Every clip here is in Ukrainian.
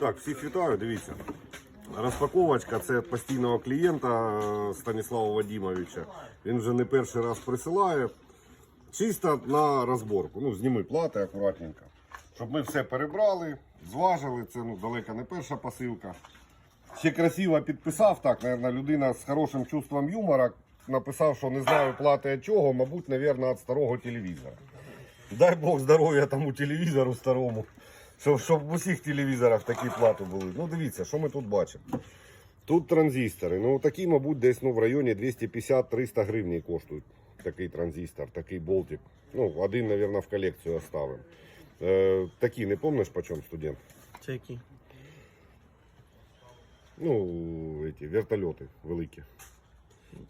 Так, всіх вітаю, дивіться. Розпаковочка це від постійного клієнта е, Станіслава Вадимовича. Він вже не перший раз присилає. Чисто на розборку. Ну, зніми плати акуратненько. Щоб ми все перебрали, зважили. Це ну, далеко не перша посилка. Ще красиво підписав, так, наверное, людина з хорошим чувством юмора написав, що не знаю плати від чого, мабуть, наверное, від старого телевізора. Дай Бог здоров'я тому телевізору старому. Щоб, щоб в усіх телевізорах такі плати були. Ну дивіться, що ми тут бачимо. Тут транзистори. Ну такі, мабуть, десь ну, в районі 250-300 гривень коштують. Такий транзистор, такий болтик. Ну, один, мабуть, в колекцію оставимо. Е, такі, не пам'ятаєш, по чому студент? Це які? Ну, эти, вертольоти великі.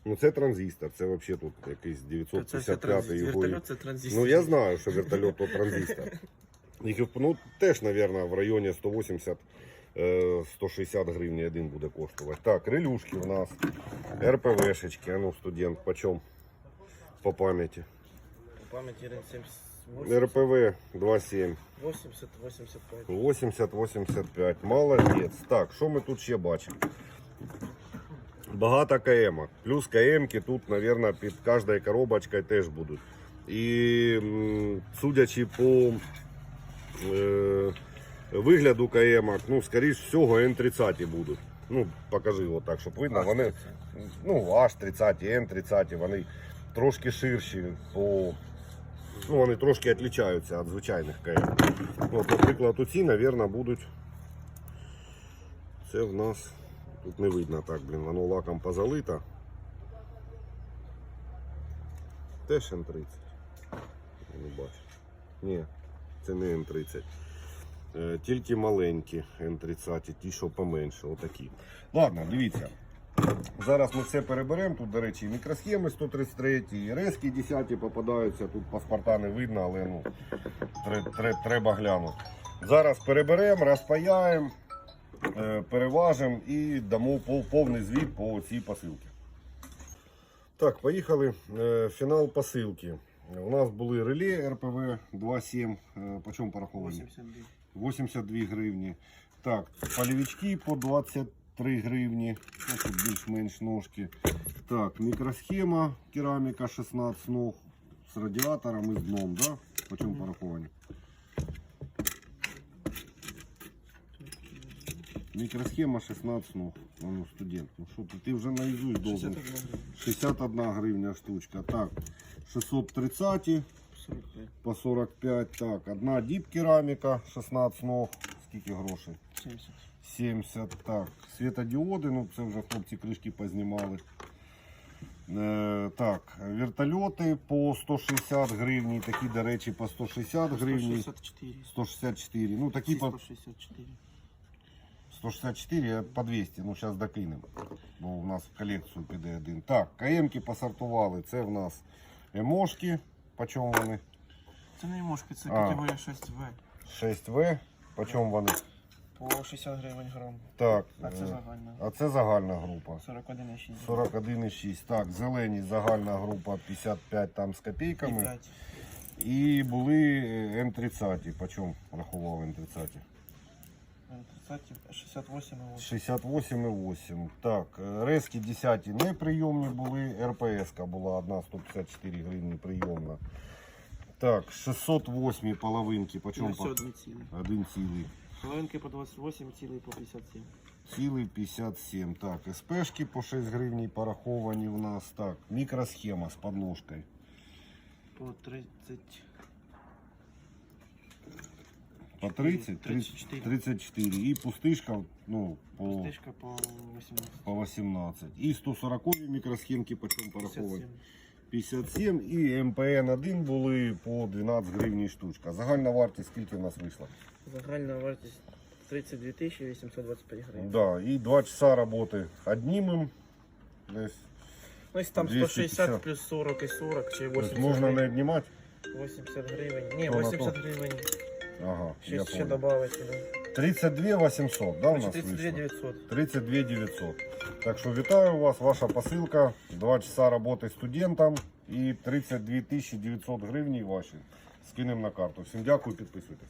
Ну, це транзистор, це взагалі тут якийсь Це все 955 транзистор. його. Вертольот це транзистор. Ну я знаю, що вертольот то транзистор. Ну, теж, мабуть, в районі 180 е, 160 гривень один буде коштувати. Так, релюшки у нас, РПВшечки, а ну студент, почем по пам'яті. По пам'яті Рен 70, РПВ 2.7, 80, 85. 80-85, молодець. Так, що ми тут ще бачимо? Багато КМ. Плюс КМки тут, мабуть, під кожною коробочкою теж будуть. І судячи по е, вигляду КМок, ну, скоріш всього, Н30 будуть. Ну, покажи отак, щоб видно. Вони, ну, H30, N30, вони трошки ширші по. Ну, вони трошки відрізняються від звичайних КМ. От, наприклад, оці, мабуть, будуть. Це в нас. Тут не видно так, блін, воно лаком позалито. Теж М30. Не бачу. Ні, це не М30. Е, Тільки маленькі М30, ті, що поменше, отакі. Ладно, дивіться. Зараз ми все переберемо. Тут, до речі, і мікросхеми 133, і резки 10 попадаються. Тут паспорта не видно, але ну, тре- тре- треба глянути. Зараз переберемо, розпаяємо, е, переважимо і дамо повний звіт по цій посилці. Так, поїхали. Е, Фінал посилки. У нас були реле РПВ 2.7. Е, По чому пораховані? 82. 82 гривні. Так, полівички по 23 гривні. Ну, тут більш-менш ножки. Так, мікросхема, кераміка 16 ног з радіатором і з дном, да? По чому пораховані? Мікросхема 16 ног. Ну, студент, ну що ти, ти вже наїзусь должен. 61 61 гривня штучка. Так, 630 45. по 45. Так, одна діп кераміка 16 ног. Скільки грошей? 70. 70. Так, світодіоди, ну це вже хлопці кришки познімали. Е, так, вертольоти по 160 гривень, такі, до речі, по 160 гривень. 164. 164. Ну, такі по 164. 164 по 200. Ну, зараз докинемо. Бо у нас в колекцію піде один. Так, КМки посортували. Це в нас емошки. По чому вони? Це не мошки, це А. категорія 6В. 6В. По чому вони? По 60 гривень грам. Так. А це е, загальна. А це загальна група. 41,6. 41,6. Так, зелені загальна група 55 там з І копійками. 5. І були е, М30. По чому рахував М30? 68,8. 68,8. Так, е, резки 10 неприйомні були. РПС була одна 154 гривні прийомна. Так, 608 половинки. По чому? Все одні цілі. Один цілий. Половинки по 28, цілий по 57. Цілий 57. Так, СПшки по 6 гривень пораховані у нас. Так, мікросхема з подножкою. По 30. По 30, 34. 34. І пустишка, ну, по, Пустишка по 18. по 18. І 140 мікросхемки по чому пораховані? 57. 57 і МПН-1 були по 12 гривень штучка. Загальна вартість скільки у нас вийшла? Загальна вартість 32 825 гривень. Да, і 2 часа роботи однімим. Десь. Ну, ось там 250. 160 плюс 40 і 40, чи Тобто 80 можна не гривень. віднімати? 80 гривень. Ні, То на 80 то. гривень. Ага, я Ще, ще понял. добавити. Да. 32 800, да, у нас 32 вийшло? 900. 32 900. Так что вітаю вас, ваша посылка, 2 часа работы студентам і 32 900 гривень ваші. Скинемо на карту. Всім дякую, підписуйтесь.